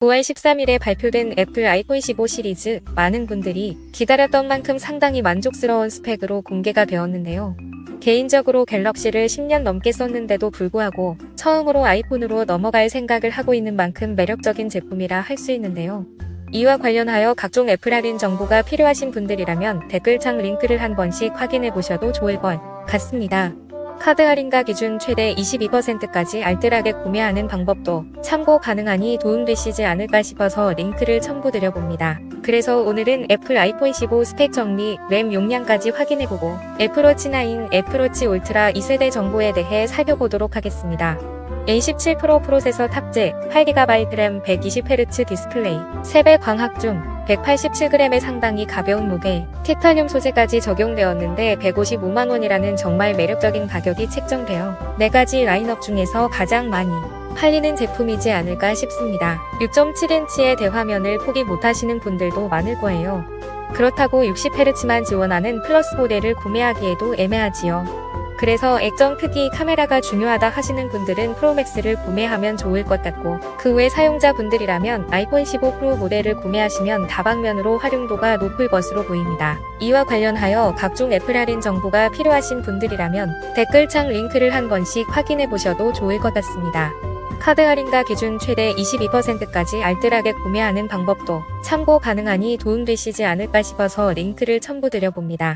9월 13일에 발표된 애플 아이폰 15 시리즈 많은 분들이 기다렸던 만큼 상당히 만족스러운 스펙으로 공개가 되었는데요. 개인적으로 갤럭시를 10년 넘게 썼는데도 불구하고 처음으로 아이폰으로 넘어갈 생각을 하고 있는 만큼 매력적인 제품이라 할 수 있는데요. 이와 관련하여 각종 애플 할인 정보가 필요하신 분들이라면 댓글창 링크를 한 번씩 확인해 보셔도 좋을 것 같습니다. 카드 할인가 기준 최대 22%까지 알뜰하게 구매하는 방법도 참고 가능하니 도움되시지 않을까 싶어서 링크를 첨부드려 봅니다. 그래서 오늘은 애플 아이폰 15 스펙 정리, 램 용량까지 확인해보고 애플워치 9, 애플워치 울트라 2세대 정보에 대해 살펴보도록 하겠습니다. A17 프로 프로세서 탑재, 8GB 램 120Hz 디스플레이, 3배 광학 중 187g의 상당히 가벼운 무게, 티타늄 소재까지 적용되었는데 155만원이라는 정말 매력적인 가격이 책정되어 4가지 라인업 중에서 가장 많이 팔리는 제품이지 않을까 싶습니다. 6.7인치의 대화면을 포기 못하시는 분들도 많을 거예요. 그렇다고 60Hz만 지원하는 플러스 모델을 구매하기에도 애매하지요. 그래서 액정 크기 카메라가 중요하다 하시는 분들은 프로맥스를 구매하면 좋을 것 같고 그 외 사용자분들이라면 아이폰 15 프로 모델을 구매하시면 다방면으로 활용도가 높을 것으로 보입니다. 이와 관련하여 각종 애플 할인 정보가 필요하신 분들이라면 댓글창 링크를 한 번씩 확인해 보셔도 좋을 것 같습니다. 카드 할인가 기준 최대 22%까지 알뜰하게 구매하는 방법도 참고 가능하니 도움되시지 않을까 싶어서 링크를 첨부드려 봅니다.